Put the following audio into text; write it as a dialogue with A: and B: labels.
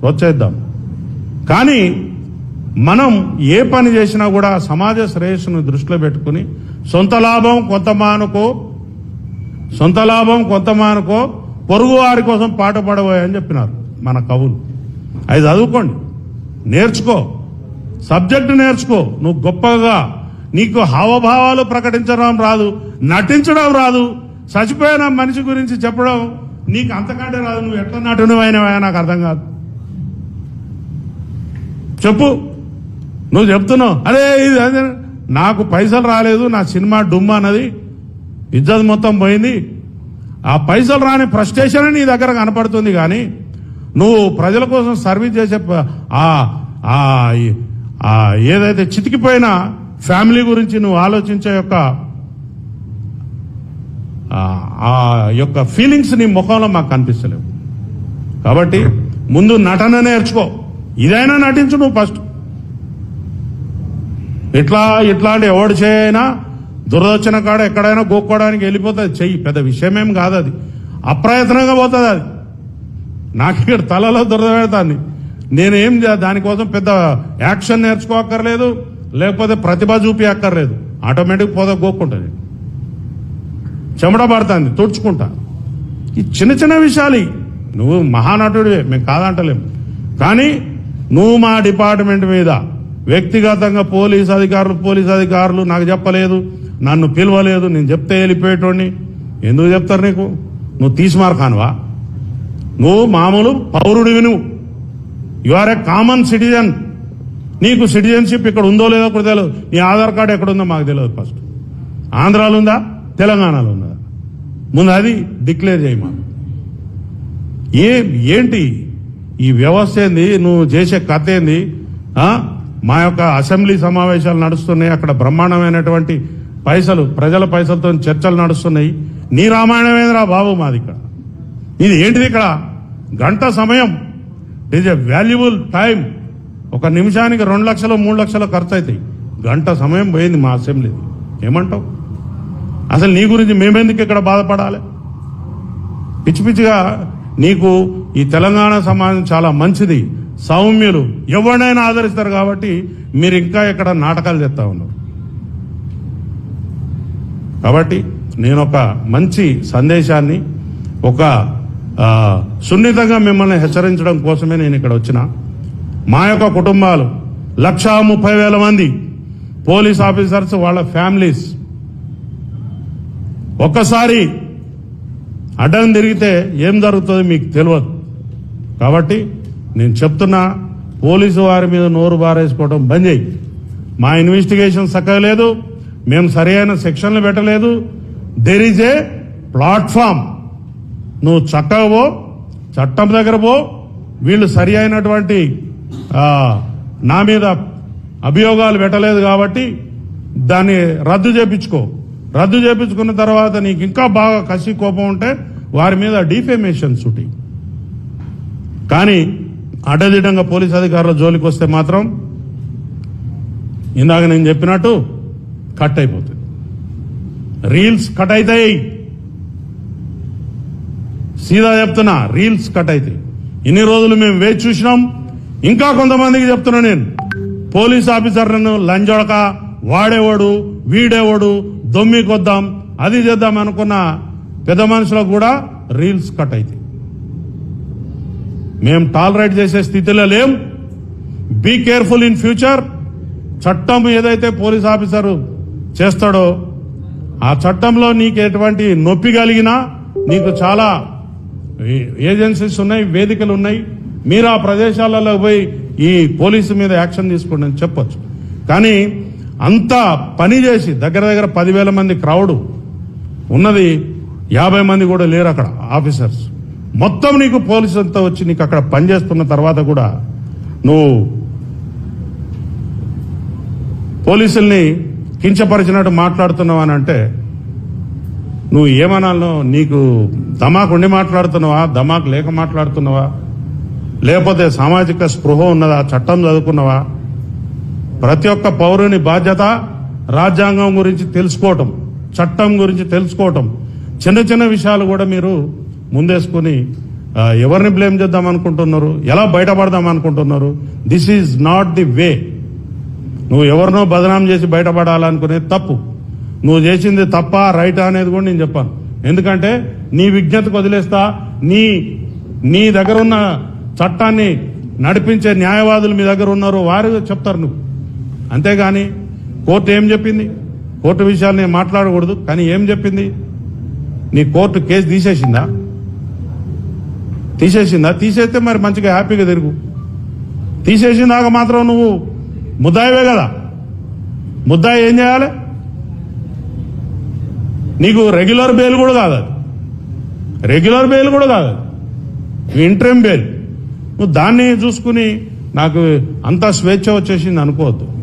A: ప్రోత్సహిద్దాం కానీ మనం ఏ పని చేసినా కూడా సమాజ శ్రేయస్సును దృష్టిలో పెట్టుకుని సొంత లాభం కొంత మానుకో సొంత లాభం కొంత మానుకో పొరుగు వారి కోసం పాట పడబోయని చెప్పినారు మన కవులు. అది చదువుకోండి. నేర్చుకో. సబ్జెక్టు నేర్చుకో. నువ్వు గొప్పగా. నీకు హావభావాలు ప్రకటించడం రాదు. నటించడం రాదు. చచ్చిపోయిన మనిషి గురించి చెప్పడం నీకు అంతకంటే రాదు. నువ్వు ఎట్లా నటునివైనవా నాకు అర్థం కాదు. చెప్పు. నువ్వు చెప్తున్నావు. అరే ఇది అదే నాకు పైసలు రాలేదు నా సినిమా డుమ్మ అన్నది. ఇజ్జత్ మొత్తం పోయింది. ఆ పైసలు రాని ఫ్రస్ట్రేషన్ నీ దగ్గర కనపడుతుంది కానీ నువ్వు ప్రజల కోసం సర్వీస్ చేసే ఆ ఏదైతే చితికిపోయిన ఫ్యామిలీ గురించి నువ్వు ఆలోచించే యొక్క ఆ- ఆ యొక్క ఫీలింగ్స్ నీ ముఖంలో మాకు కనిపిస్తలేవు. కాబట్టి ముందు నటన నేర్చుకో. ఇదైనా నటించు నువ్వు ఫస్ట్. ఇట్లా ఇట్లాంటి ఎవడు చేయైనా దురదొచ్చిన కాడ ఎక్కడైనా గోక్కోవడానికి వెళ్ళిపోతుంది. చెయ్యి పెద్ద విషయమేం కాదు అది అప్రయత్నంగా పోతుంది అది. నాకు ఇక్కడ తలలో దురద పెడతాను నేనేం దానికోసం పెద్ద యాక్షన్ నేర్చుకోక్కర్లేదు లేకపోతే ప్రతిభ చూపి అక్కర్లేదు ఆటోమేటిక్ పోతే గోక్కుంటుంది. చెమట పడుతుంది తుడుచుకుంటా. ఈ చిన్న చిన్న విషయాలు నువ్వు మహానటుడివే మేము కాదంటలేము కానీ నువ్వు మా డిపార్ట్మెంట్ మీద వ్యక్తిగతంగా పోలీస్ అధికారులు పోలీస్ అధికారులు నాకు చెప్పలేదు నన్ను పిలవలేదు నేను చెప్తే వెళ్ళిపోయేటోడిని. ఎందుకు చెప్తారు నీకు? నువ్వు తీసిమార్ కానువా నువ్వు మామూలు పౌరుడివి నువ్వు. You are a common citizen నీకు సిటిజన్షిప్ ఇక్కడ ఉందో లేదో కూడా తెలియదు. నీ ఆధార్ కార్డు ఎక్కడ ఉందో మాకు తెలియదు ఫస్ట్ ఆంధ్రాలో ఉందా? తెలంగాణలో ఉందా? ముందు అది డిక్లేర్ చేయి మాకు. ఏ ఏంటి? ఈ వ్యవస్థ ఏంది? నువ్వు చేసే కథ ఏంది? మా యొక్క అసెంబ్లీ సమావేశాలు నడుస్తున్నాయి. అక్కడ బ్రహ్మాండమైనటువంటి పైసలు ప్రజల పైసలతో చర్చలు నడుస్తున్నాయి. నీ రామాయణమేంద్రా బాబు మాది ఇక్కడ ఇది ఏంటిది ఇక్కడ? గంట సమయం. ఇట్ ఏ వాల్యుబుల్ టైం ఒక నిమిషానికి రెండు లక్షలు మూడు లక్షలు ఖర్చు అవుతాయి గంట సమయం పోయింది మా అసెంబ్లీ ఏమంటావు? అసలు నీ గురించి మేమెందుకు ఇక్కడ బాధపడాలి? పిచ్చి పిచ్చిగా నీకు ఈ తెలంగాణ సమాజం చాలా మంచిది. సౌమ్యులు ఎవరినైనా ఆదరిస్తారు కాబట్టి మీరు ఇంకా ఇక్కడ నాటకాలు చేస్తా ఉన్నారు. కాబట్టి నేను ఒక మంచి సందేశాన్ని ఒక సున్నితంగా మిమ్మల్ని హెచ్చరించడం కోసమే నేను ఇక్కడ వచ్చిన. మా యొక్క కుటుంబాలు లక్షా ముప్పై వేల మంది పోలీస్ ఆఫీసర్స్ వాళ్ళ ఫ్యామిలీస్. ఒక్కసారి అడ్డం తిరిగితే ఏం జరుగుతుంది మీకు తెలియదు. కాబట్టి నేను చెప్తున్నా పోలీసు వారి మీద నోరు బారేసుకోవడం బంద్ చేయి. మా ఇన్వెస్టిగేషన్ చక్కగా లేదు మేము సరైన సెక్షన్లు పెట్టలేదు. దెర్ ఈజ్ ఏ ప్లాట్ఫామ్ నువ్వు చక్కగా పో చట్టం దగ్గర పో. వీళ్ళు సరి అయినటువంటి నా మీద అభియోగాలు పెట్టలేదు కాబట్టి దాన్ని రద్దు చేపించుకో. రద్దు చేపించుకున్న తర్వాత నీకు ఇంకా బాగా కసి కోపం ఉంటే వారి మీద డిఫేమేషన్ సుటి కానీ అడ్డదిడ్డంగా పోలీస్ అధికారుల జోలికి వస్తే మాత్రం ఇందాక నేను చెప్పినట్టు కట్ అయిపోతుంది. రీల్స్ కట్ అవుతాయి సీదా చెప్తున్నా రీల్స్ కట్ అవుతాయి ఇన్ని రోజులు మేము వేచి చూసినాం. ఇంకా కొంతమందికి చెప్తున్నా నేను పోలీస్ ఆఫీసర్లను లంజొడక వాడేవాడు వీడేవాడు దొమ్మి కొద్దాం అది చేద్దాం అనుకున్న పెద్ద మనుషులకు కూడా రీల్స్ కట్ అవుతాయి మేము టాలరేట్ చేసే స్థితిలో లేం. బీ కేర్ఫుల్ ఇన్ ఫ్యూచర్ చట్టం ఏదైతే పోలీస్ ఆఫీసర్ చేస్తాడో ఆ చట్టంలో నీకు ఎటువంటి నొప్పి కలిగినా నీకు చాలా ఏ- ఏజెన్సీస్ ఉన్నాయి వేదికలు ఉన్నాయి. మీరు ఆ ప్రదేశాలలో పోయి ఈ పోలీసు మీద యాక్షన్ తీసుకోండి అని చెప్పచ్చు. కానీ అంతా పని చేసి దగ్గర దగ్గర పదివేల మంది క్రౌడ్ ఉన్నది యాభై మంది కూడా లేరు అక్కడ ఆఫీసర్స్. మొత్తం నీకు పోలీసు అంతా వచ్చి నీకు అక్కడ పనిచేస్తున్న తర్వాత కూడా నువ్వు పోలీసుల్ని కించపరిచినట్టు మాట్లాడుతున్నావు అని అంటే నువ్వు ఏమనాలో నీకు దమాకు ఉండి మాట్లాడుతున్నావా దమాకు లేక మాట్లాడుతున్నావా లేకపోతే సామాజిక స్పృహ ఉన్నదా చట్టం చదువుకున్నావా ప్రతి ఒక్క పౌరుని బాధ్యత రాజ్యాంగం గురించి తెలుసుకోవటం చట్టం గురించి తెలుసుకోవటం. చిన్న చిన్న విషయాలు కూడా మీరు ముందేసుకుని ఎవరిని బ్లేమ్ చేద్దాం అనుకుంటున్నారు ఎలా బయటపడదాం అనుకుంటున్నారు this is not the way. నువ్వు ఎవరినో బదనాం చేసి బయటపడాలనుకునేది తప్పు. నువ్వు చేసింది తప్ప రైటా అనేది కూడా నేను చెప్పాను. ఎందుకంటే నీ విజ్ఞతకు వదిలేస్తా నీ నీ దగ్గర ఉన్న చట్టాన్ని నడిపించే న్యాయవాదులు మీ దగ్గర ఉన్నారు వారు చెప్తారు నువ్వు. అంతేగాని కోర్టు ఏం చెప్పింది? కోర్టు విషయాలు నేను మాట్లాడకూడదు. కానీ ఏం చెప్పింది? నీ కోర్టు కేసు తీసేసిందా? తీసేసిందా? తీసేస్తే మరి మంచిగా హ్యాపీగా తిరుగు. తీసేసిందాక మాత్రం నువ్వు ముద్దాయివే కదా. ముద్దాయి ఏం చేయాలి? నీకు రెగ్యులర్ బెయిల్ కూడా కాదు రెగ్యులర్ బెయిల్ కూడా కాదు అది. Interim bail? నువ్వు దాన్ని చూసుకుని నాకు అంతా స్వేచ్ఛ వచ్చేసింది అనుకోవద్దు.